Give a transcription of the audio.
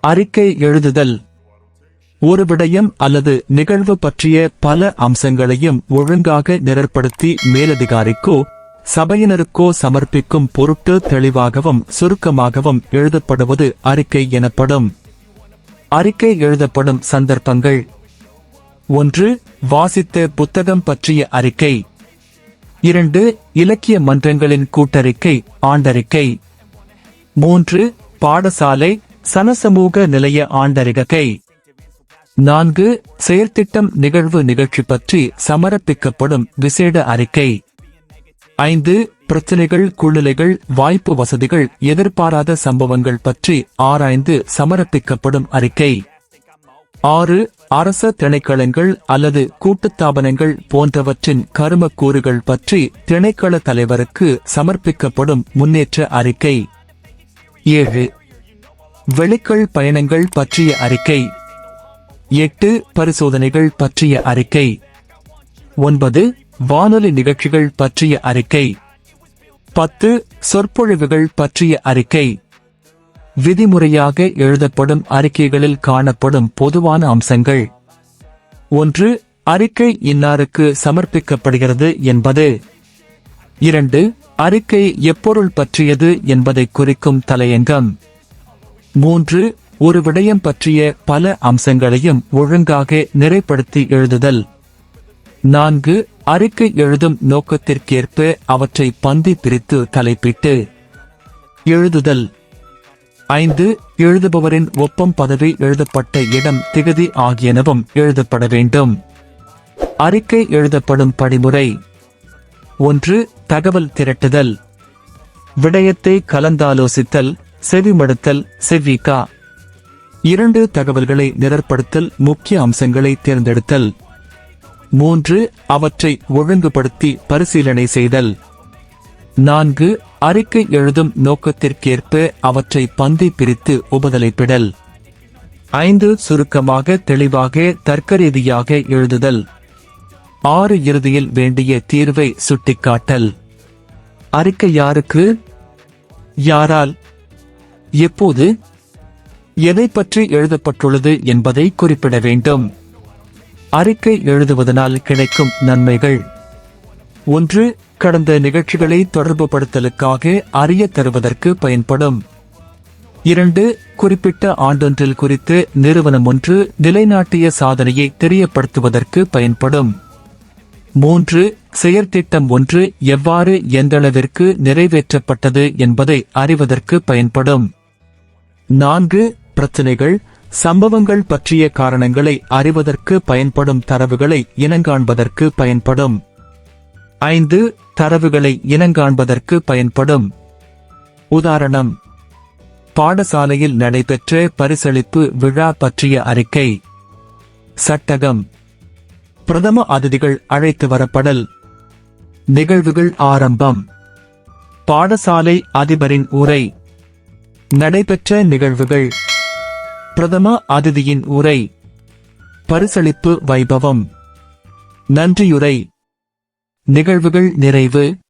அறிக்கை எழுதுதல். ஒரு விடயம் அல்லது நிகழ்வு பற்றிய பல அம்சங்களையும் ஒழுங்காக நிரற்படுத்தி மேலதிகாரிக்கோ சபையினருக்கோ சமர்ப்பிக்கும் பொருட்டு தெளிவாகவும் சுருக்கமாகவும் எழுதப்படுவது அறிக்கை எனப்படும். அறிக்கை எழுதப்படும் சந்தர்ப்பங்கள். ஒன்று வாசித்த புத்தகம் பற்றிய அறிக்கை. இரண்டு இலக்கிய மன்றங்களின் கூட்டறிக்கை ஆண்டறிக்கை. மூன்று பாடசாலை சனசமூக நிலைய ஆண்டறிகை நான்கு செயற்திட்டம் நிகழ்வு நிகழ்ச்சி பற்றி சமர்ப்பிக்கப்படும் விசேட அறிக்கை. ஐந்து பிரச்சனைகள் குழுலைகள் வாய்ப்பு வசதிகள் எதிர்பாராத சம்பவங்கள் பற்றி ஆராய்ந்து சமர்ப்பிக்கப்படும் அறிக்கை. ஆறு அரச திணைக்களங்கள் அல்லது கூட்டுத்தாபனங்கள் போன்றவற்றின் கருமக்கூறுகள் பற்றி திணைக்கள தலைவருக்கு சமர்ப்பிக்கப்படும் முன்னேற்ற அறிக்கை. ஏழு வெளிக்கள் பயணங்கள் பற்றிய அறிக்கை. எட்டு பரிசோதனைகள் பற்றிய அறிக்கை. ஒன்பது வானொலி நிகழ்ச்சிகள் பற்றிய அறிக்கை. பத்து சொற்பொழிவுகள் பற்றிய அறிக்கை. விதிமுறையாக எழுதப்படும் அறிக்கைகளில் காணப்படும் பொதுவான அம்சங்கள். ஒன்று அறிக்கை இன்னாருக்கு சமர்ப்பிக்கப்படுகிறது என்பது. இரண்டு அறிக்கை எப்பொருள் பற்றியது என்பதை குறிக்கும் தலையங்கம். மூன்று ஒரு விடயம் பற்றிய பல அம்சங்களையும் ஒழுங்காக நிறைப்படுத்தி எழுதுதல். நான்கு அறிக்கை எழுதும் நோக்கத்திற்கேற்ப அவற்றை பந்தி பிரித்து தலைப்பிட்டு எழுதுதல். ஐந்து எழுதுபவரின் ஒப்பம் பதவி எழுதப்பட்ட இடம் திகதி ஆகியனவும் எழுதப்பட வேண்டும். அறிக்கை எழுதப்படும் படிமுறை. ஒன்று தகவல் திரட்டுதல். விடயத்தை கலந்தாலோசித்தல். செவிமடுத்தல் செவ்விகா இரண்டு தகவல்களை நிரற்படுத்தல் முக்கிய அம்சங்களை தேர்ந்தெடுத்தல். மூன்று அவற்றை ஒழுங்குபடுத்தி பரிசீலனை செய்தல். நான்கு அறிக்கை எழுதும் நோக்கத்திற்கேற்ப அவற்றை பந்தி பிரித்து உபதலைப்பிடல். ஐந்து சுருக்கமாக தெளிவாக தர்க்கரீதியாக எழுதுதல். ஆறு இறுதியில் வேண்டிய தீர்வை சுட்டிக்காட்டல். அறிக்கை யாருக்கு? யாரால்? எப்போது? எதை பற்றி எழுதப்பட்டுள்ளது என்பதை குறிப்பிட வேண்டும். அறிக்கை எழுதுவதனால் கிடைக்கும் நன்மைகள். ஒன்று கடந்த நிகழ்ச்சிகளை தொடர்புபடுத்தலுக்காக அறிய தருவதற்கு பயன்படும். இரண்டு குறிப்பிட்ட ஆண்டொன்றில் குறித்து நிறுவனம் ஒன்று நிலைநாட்டிய சாதனையை தெரியப்படுத்துவதற்கு பயன்படும். மூன்று செயற்திட்டம் ஒன்று எவ்வாறு எந்தளவிற்கு நிறைவேற்றப்பட்டது என்பதை அறிவதற்கு பயன்படும். நான்கு பிரச்சனைகள் சம்பவங்கள் பற்றிய காரணங்களை அறிவதற்கு பயன்படும் தரவுகளை இனங்காண்பதற்கு பயன்படும். ஐந்து தரவுகளை இனங்காண்பதற்கு பயன்படும். உதாரணம் பாடசாலையில் நடைபெற்ற பரிசளிப்பு விழா பற்றிய அறிக்கை. சட்டகம் பிரதம அதிதிகள் அழைத்து வரப்படல். நிகழ்வுகள் ஆரம்பம் பாடசாலை அதிபரின் உரை. நடைபெற்ற நிகழ்வுகள். பிரதம அதிதியின் உரை. பரிசளிப்பு வைபவம். நன்றியுரை. நிகழ்வுகள் நிறைவு.